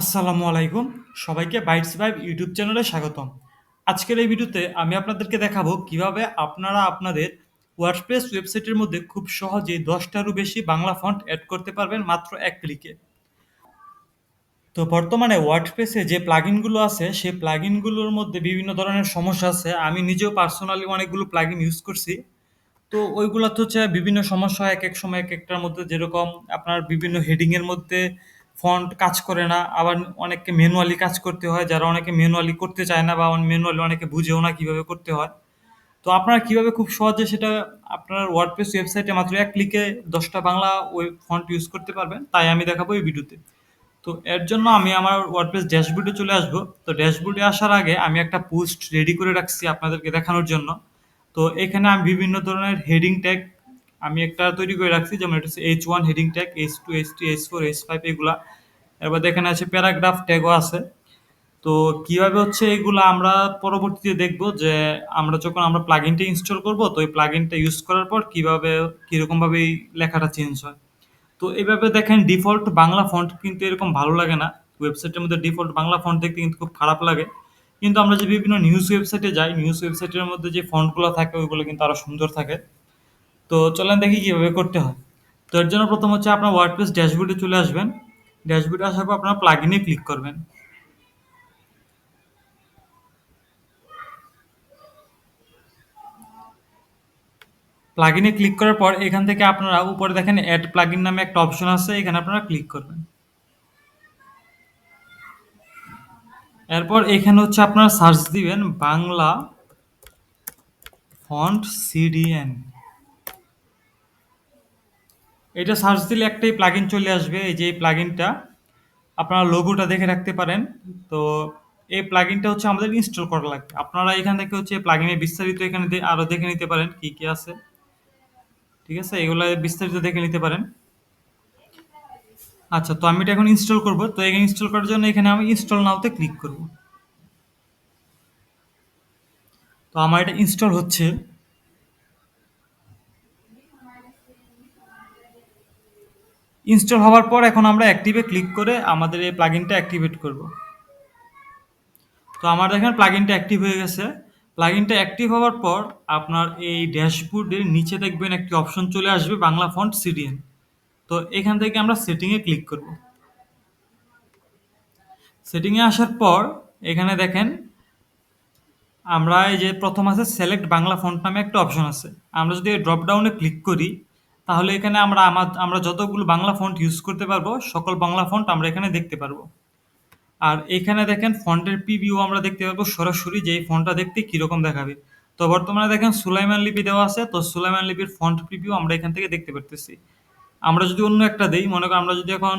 আসসালামু আলাইকুম। সবাইকে বাইটস ভাইব ইউটিউব চ্যানেলে স্বাগতম। আজকের এই ভিডিওতে আমি আপনাদেরকে দেখাবো কীভাবে আপনারা আপনাদের ওয়ার্ডপ্রেস ওয়েবসাইটের মধ্যে খুব সহজেই দশটারও বেশি বাংলা ফন্ট অ্যাড করতে পারবেন মাত্র এক ক্লিকে তো বর্তমানে ওয়ার্ডপ্রেসে যে প্লাগইনগুলো আছে, সেই প্লাগইনগুলোর মধ্যে বিভিন্ন ধরনের সমস্যা আছে। আমি নিজেও পার্সোনালি অনেকগুলো প্লাগইন ইউজ করছি। তো ওইগুলো তো হচ্ছে বিভিন্ন সমস্যা, এক এক সময় এক একটার মধ্যে যেরকম আপনার বিভিন্ন হেডিংয়ের মধ্যে ফন্ট কাজ করে না, আবার অনেককে ম্যানুয়ালি কাজ করতে হয়, যারা অনেকে ম্যানুয়ালি করতে চায় না বা ম্যানুয়ালি অনেকে বুঝেও না কীভাবে করতে হয়। তো আপনারা কীভাবে খুব সহজে সেটা আপনার ওয়ার্ডপ্রেস ওয়েবসাইটে মাত্র এক ক্লিকে দশটা বাংলা ওয়েব ফন্ট ইউজ করতে পারবেন, তাই আমি দেখাবো এই ভিডিওতে তো। এর জন্য আমি আমার ওয়ার্ডপ্রেস ড্যাশবোর্ডে চলে আসব। তো ড্যাশবোর্ডে আসার আগে আমি একটা পোস্ট রেডি করে রাখছি আপনাদেরকে দেখানোর জন্য। তো এখানে আমি বিভিন্ন ধরনের হেডিং ট্যাগ আমি একটা তৈরি করে রাখছি, যেমন এটা হচ্ছে H one heading tag H two H three H four H five এগুলা। এবার এখানে আছে প্যারাগ্রাফ ট্যাগও আছে। তো কীভাবে হচ্ছে এগুলো আমরা পরবর্তীতে দেখব যে আমরা যখন আমরা প্লাগইনটা ইনস্টল করব, তো এই প্লাগইনটা ইউজ করার পর কীভাবে কীরকম ভাবে এই লেখাটা চেঞ্জ হয়। তো এইভাবে দেখেন ডিফল্ট বাংলা ফন্ট কিন্তু এরকম ভালো লাগে না। ওয়েবসাইটের মধ্যে ডিফল্ট বাংলা ফন্ট দেখতে কিন্তু খুব খারাপ লাগে। কিন্তু আমরা যে বিভিন্ন নিউজ ওয়েবসাইটে যাই নিউজ ওয়েবসাইটের মধ্যে যে ফন্টগুলো থাকে, ওইগুলো কিন্তু আরও সুন্দর থাকে। তো চলেন দেখি কীভাবে করতে হয়। তো এর জন্য প্রথম হচ্ছে আপনার ওয়ার্ডপ্রেস ড্যাশবোর্ডে চলে আসবেন। ড্যাশবোর্ডে আসার পর আপনার প্লাগইনে ক্লিক করবেন। প্লাগইনে ক্লিক করার পর এখান থেকে আপনারা উপরে দেখেন অ্যাড প্লাগইন নামে একটা অপশন আছে, এখানে আপনারা ক্লিক করবেন। এরপর এখানে হচ্ছে আপনারা সার্চ দিবেন বাংলা ফন্ট সিডিএন এটা সার্চ দিলে একটাই প্লাগইন চলে আসবে, এই যে এই প্লাগইনটা আপনারা লোগোটা দেখে রাখতে পারেন। তো এই প্লাগইনটা হচ্ছে আমাদের ইনস্টল করা লাগবে। আপনারা এখান থেকে হচ্ছে প্লাগইনের বিস্তারিত এখানে দে- আরও দেখে নিতে পারেন কি কি আছে। ঠিক আছে? এগুলো বিস্তারিত দেখে নিতে পারেন। আচ্ছা তো আমি এটা এখন ইনস্টল করব। তো এখানে ইনস্টল করার জন্য এখানে আমি ইনস্টল নাওতে ক্লিক করব। তো আমার এটা ইনস্টল হচ্ছে। ইনস্টল হওয়ার পর এখন আমরা অ্যাক্টিভে ক্লিক করে আমাদের এই প্লাগইনটা অ্যাক্টিভেট করব। তো আমার দেখেন প্লাগইনটা অ্যাক্টিভ হয়ে গেছে। প্লাগইনটা অ্যাক্টিভ হওয়ার পর আপনার এই ড্যাশবোর্ডের নিচে দেখবেন একটি অপশন চলে আসবে, বাংলা ফন্ট সিডিএন তো এখান থেকে আমরা সেটিংয়ে ক্লিক করব। সেটিংয়ে আসার পর এখানে দেখেন আমরা এই যে প্রথম আছে সিলেক্ট বাংলা ফন্ট নামে একটা অপশন আছে। আমরা যদি ড্রপ ডাউনে ক্লিক করি তাহলে এখানে আমরা আমার যতগুলো বাংলা ফন্ট ইউজ করতে পারব, সকল বাংলা ফন্ট আমরা এখানে দেখতে পারব। আর এখানে দেখেন ফন্টের প্রিভিউ আমরা দেখতে পারব সরাসরি যে এই ফন্টটা দেখতে কীরকম দেখাবে। তো বর্তমানে দেখেন সুলাইমান লিপি দেওয়া আছে, তো সুলাইমান লিপির ফন্ট প্রিভিউ আমরা এখান থেকে দেখতে পারতেছি। আমরা যদি অন্য একটা দেই, মনে করেন আমরা যদি এখন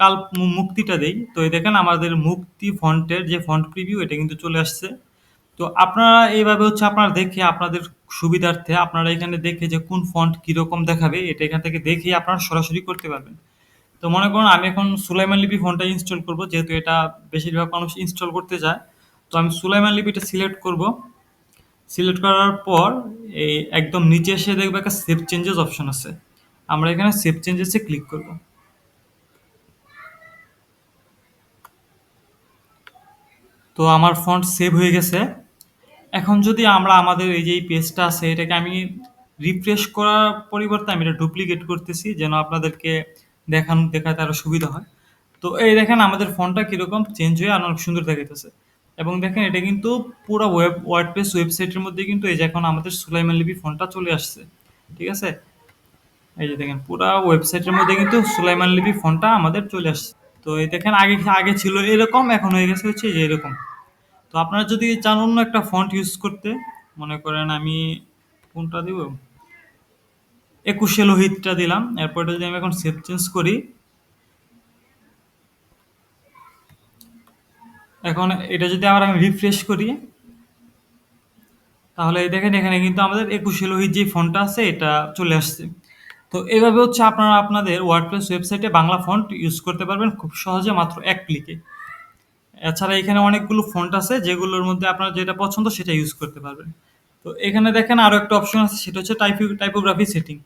কাল মুক্তিটা দেই, তো এই দেখেন আমাদের মুক্তি ফন্টের যে ফন্ট প্রিভিউ এটা কিন্তু চলে আসছে। তো আপনারা এইভাবে হচ্ছে আপনারা দেখে আপনাদের সুবিধার্থে আপনারা এখানে দেখে যে কোন ফন্ট কীরকম দেখাবে, এটা এখান থেকে দেখে আপনারা সরাসরি করতে পারবেন। তো মনে করুন আমি এখন সুলাইমান লিপি ফোনটা ইনস্টল করব, যেহেতু এটা বেশিরভাগ মানুষ ইনস্টল করতে যায় তো আমি সুলাইমান লিপিটা সিলেক্ট করব। সিলেক্ট করার পর এই একদম নিচে এসে দেখবে একটা সেভ চেঞ্জেস অপশন আছে। আমরা এখানে সেভ চেঞ্জেসে ক্লিক করব। তো আমার ফন্ট সেভ হয়ে গেছে। এখন যদি আমরা আমাদের এই যে এই পেজটা আছে, এটাকে আমি রিফ্রেশ করার পরিবর্তে আমি এটা ডুপ্লিকেট করতেছি যেন আপনাদেরকে দেখান, দেখাতে আরও সুবিধা হয়। তো এই দেখেন, আমাদের ফোনটা কীরকম চেঞ্জ হয়ে আর অনেক সুন্দর দেখাইতেছে। এবং দেখেন, এটা কিন্তু পুরো ওয়েব ওয়ার্ড ওয়ার্ডপ্রেস ওয়েবসাইটের মধ্যে কিন্তু এই যে এখন আমাদের সুলাইমান লিপি ফোনটা চলে আসছে। ঠিক আছে? এই যে দেখেন, পুরো ওয়েবসাইটের মধ্যে কিন্তু সুলাইমান লিপি ফোনটা আমাদের চলে আসছে। তো এই দেখেন, আগে আগে ছিল এরকম, এখন হয়ে গেছে হচ্ছে যে এরকম। তো আপনারা যদি চান অন্য একটা ফন্ট ইউজ করতে, মনে করেন আমি কোনটা দিব? একুশে লোহিতটা দিলাম। এরপর যদি আমি এখন সেভ চেঞ্জ করি, এখন এটা যদি আবার আমি রিফ্রেশ করি, তাহলে দেখেন এখানে কিন্তু আমাদের একুশে লোহিত যে ফন্টটা আছে, এটা চলে আসছে। তো এইভাবে হচ্ছে আপনারা আপনাদের ওয়ার্ডপ্রেস ওয়েবসাইটে বাংলা ফন্ট ইউজ করতে পারবেন খুব সহজে মাত্র এক ক্লিকে এছাড়া এখানে অনেকগুলো ফন্ট আছে, যেগুলোর মধ্যে আপনার যেটা পছন্দ সেটা ইউজ করতে পারবেন। তো এখানে দেখেন আরও একটা অপশন আছে, সেটা হচ্ছে টাইপি টাইপোগ্রাফি সেটিং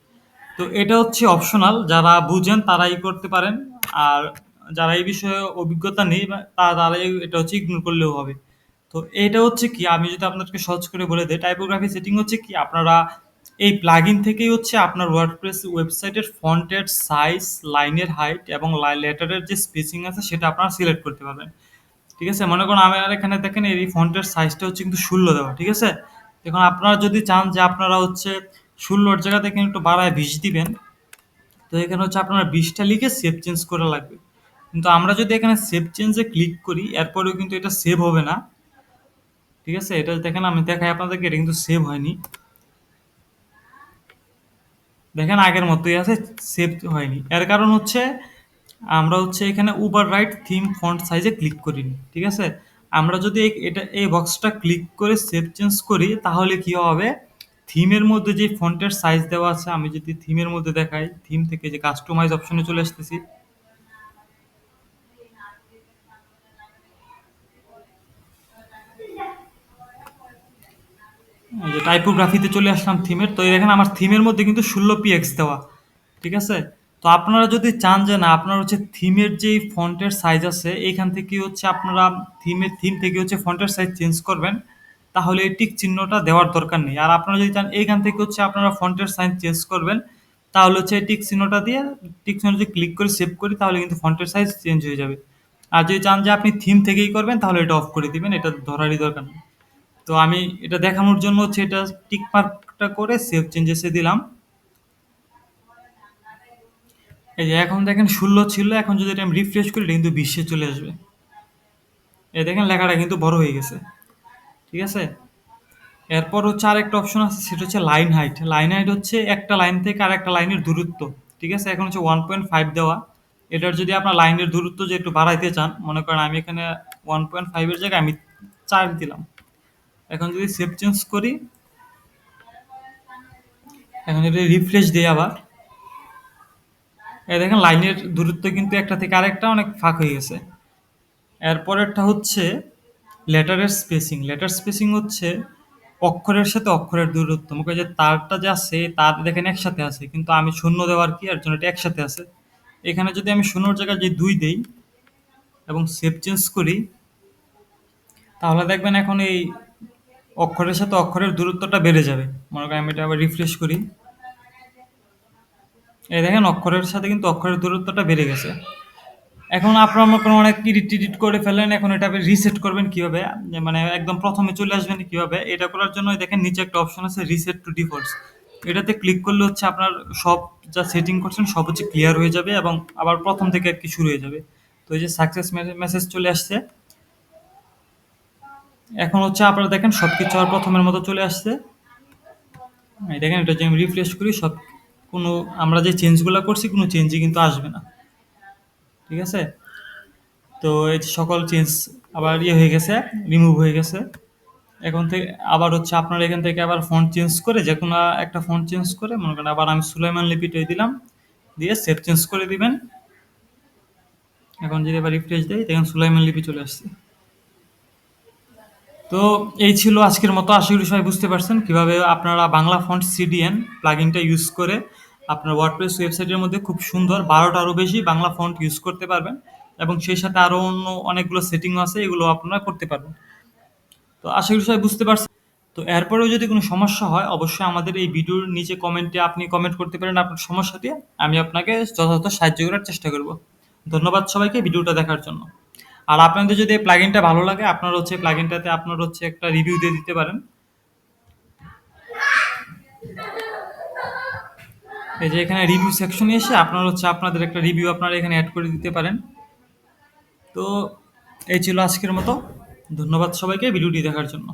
তো এটা হচ্ছে অপশনাল যারা বুঝেন তারাই করতে পারেন, আর যারা এই বিষয়ে অভিজ্ঞতা নেই, বা তা তারা এটা হচ্ছে ইগনোর করলেও হবে। তো এটা হচ্ছে কি, আমি যদি আপনাদেরকে সহজ করে বলে দিই টাইপোগ্রাফি সেটিং হচ্ছে কি, আপনারা এই প্লাগইন থেকেই হচ্ছে আপনার ওয়ার্ডপ্রেস ওয়েবসাইটের ফন্টের সাইজ লাইনের হাইট এবং লেটারের যে স্পেসিং আছে, সেটা আপনারা সিলেক্ট করতে পারবেন। ঠিক আছে? মনে করুন আমার এখানে দেখেন এই ফন্টের সাইজটা হচ্ছে কিন্তু ষোলো দেওয়া, ঠিক আছে? এখন আপনারা যদি চান যে আপনারা হচ্ছে ষোলোর জায়গাতে এখানে একটু বাড়ায় বিষ দিবেন, তো এখানে হচ্ছে আপনারা বিশটা লিখে সেভ চেঞ্জ করা লাগবে। কিন্তু আমরা যদি এখানে সেভ চেঞ্জে ক্লিক করি, এরপরেও কিন্তু এটা সেভ হবে না। ঠিক আছে? এটা দেখেন, আমি দেখাই আপনাদেরকে, এটা কিন্তু সেভ হয়নি। দেখেন, আগের মতোই আছে সেভ হয়নি। এর কারণ হচ্ছে আমরা হচ্ছে এখানে উবার রাইট থিম ফন্ট সাইজে ক্লিক করিনি ঠিক আছে? আমরা যদি এটা, এই বক্সটা ক্লিক করে সেভ চেঞ্জ করি, তাহলে কি হবে? থিমের মধ্যে যে ফন্টের সাইজ দেওয়া আছে, আমি যদি থিমের মধ্যে দেখাই থিম থেকে যে কাস্টমাইজ অপশনে চলে আসতেছি। যে টাইপোগ্রাফিতে চলে আসলাম থিমের তো দেখেন আমার থিমের মধ্যে কিন্তু ষোলো পিএক্স দেওয়া, ঠিক আছে? তো আপনারা যদি চান যে না, আপনার হচ্ছে থিমের যে ফন্টের সাইজ আছে, এইখান থেকে হচ্ছে আপনারা থিমের থিম থেকে হচ্ছে ফন্টের সাইজ চেঞ্জ করবেন, তাহলে এই টিক চিহ্নটা দেওয়ার দরকার নেই। আর আপনারা যদি চান এইখান থেকে হচ্ছে আপনারা ফন্টের সাইজ চেঞ্জ করবেন, তাহলে হচ্ছে এই টিক চিহ্নটা দিয়ে টিক চিহ্ন যদি ক্লিক করে সেভ করি, তাহলে কিন্তু ফন্টের সাইজ চেঞ্জ হয়ে যাবে। আর যদি চান যে আপনি থিম থেকেই করবেন, তাহলে এটা অফ করে দিবেন, এটা ধরারই দরকার নেই। তো আমি এটা দেখানোর জন্য হচ্ছে এটা টিক মার্কটা করে সেভ চেঞ্জেসে দিলাম। এই যে এখন দেখেন ষোলো ছিল, এখন যদি এটা আমি রিফ্রেশ করি কিন্তু বিশে চলে আসবে। এই দেখেন লেখাটা কিন্তু বড় হয়ে গেছে। ঠিক আছে? এরপর হচ্ছে আরেকটা অপশন আছে, সেটা হচ্ছে লাইন হাইট লাইন হাইট হচ্ছে একটা লাইন থেকে আর একটা লাইনের দূরত্ব। ঠিক আছে? এখন হচ্ছে ওয়ান পয়েন্ট ফাইভ দেওয়া। এটার যদি আপনার লাইনের দূরত্ব যে একটু বাড়াইতে চান, মনে করেন আমি এখানে ওয়ান পয়েন্ট ফাইভের জায়গায় আমি চার দিলাম। এখন যদি সেভ চেঞ্জ করি, এখন যদি রিফ্রেশ দিই আবার। এই দেখেন, লাইনের দূরত্ব কিন্তু একটা থেকে আরেকটা অনেক ফাঁক হয়ে গেছে। এরপরেরটা হচ্ছে লেটারের স্পেসিং লেটার স্পেসিং হচ্ছে অক্ষরের সাথে অক্ষরের দূরত্ব। মুখে যে তারটা যে আছে তার দেখেন একসাথে আছে, কিন্তু আমি শূন্য দেওয়ার কি? আর জন্য এটা একসাথে আছে। এখানে যদি আমি শূন্যর জায়গায় যে দুই দেই এবং সেভ চেঞ্জ করি, তাহলে দেখবেন এখন এই অক্ষরের সাথে অক্ষরের দূরত্বটা বেড়ে যাবে। মনে করেন আমি এটা আবার রিফ্রেশ করি। এই দেখেন অক্ষরের সাথে কিন্তু অক্ষরের দূরত্বটা বেড়ে গেছে। এখন আপনারা মনে করেন অনেক এডিট টিডিট করে ফেলেন, এখন এটা আপনি রিসেট করবেন কীভাবে? মানে একদম প্রথমে চলে আসবেন কীভাবে? এটা করার জন্য দেখেন নিচে একটা অপশন আছে রিসেট টু ডিফল্টস এটাতে ক্লিক করলে হচ্ছে আপনার সব যা সেটিং করছেন সব হচ্ছে ক্লিয়ার হয়ে যাবে এবং আবার প্রথম থেকে আর কি শুরু হয়ে যাবে। তো এই যে সাকসেস মেসেজ চলে আসছে। এখন হচ্ছে আপনারা দেখেন সব কিছু আর প্রথমের মতো চলে আসছে। এই দেখেন এটা যদি আমি রিফ্রেশ করি, সব কোনো, আমরা যে চেঞ্জগুলো করছি, কোনো চেঞ্জই কিন্তু আসবে না। ঠিক আছে? তো এই সকল চেঞ্জ আবার ইয়ে হয়ে গেছে রিমুভ হয়ে গেছে। এখন থেকে আবার হচ্ছে আপনার এখান থেকে আবার ফন্ট চেঞ্জ করে যে কোনো একটা ফন্ট চেঞ্জ করে, মনে করেন আবার আমি সুলাইমান লিপিটাই দিলাম, দিয়ে সেভ চেঞ্জ করে দিবেন। এখন যদি আবার রিফ্রেশ দেয় দেখেন সুলাইমান লিপি চলে আসছে। তো এই ছিল আজকের মতো। আশা করি সবাই বুঝতে পারছেন কীভাবে আপনারা বাংলা ফন্ট সিডিএন প্লাগইনটা ইউজ করে আপনার ওয়ার্ডপ্রেস ওয়েবসাইটের মধ্যে খুব সুন্দর বারোটারও বেশি বাংলা ফন্ট ইউজ করতে পারবেন এবং সেই সাথে আরও অন্য অনেকগুলো সেটিং আছে, এগুলো আপনারা করতে পারবেন। তো আশা করি সবাই বুঝতে পারছেন। তো এরপরেও যদি কোনো সমস্যা হয়, অবশ্যই আমাদের এই ভিডিওর নিচে কমেন্টে আপনি কমেন্ট করতে পারেন আপনার সমস্যা দিয়ে। আমি আপনাকে যথাযথ সাহায্য করার চেষ্টা করব। ধন্যবাদ সবাইকে ভিডিওটা দেখার জন্য। আর আপনাদের যদি এই প্লাগইনটা ভালো লাগে, আপনারা হচ্ছে প্লাগইনটাতে আপনার হচ্ছে একটা রিভিউ দিয়ে দিতে পারেন। এই যে এখানে রিভিউ সেকশনে এসে আপনারা হচ্ছে আপনাদের একটা রিভিউ আপনারা এখানে অ্যাড করে দিতে পারেন। তো এই ছিল আজকের মতো। ধন্যবাদ সবাইকে ভিডিওটি দেখার জন্য।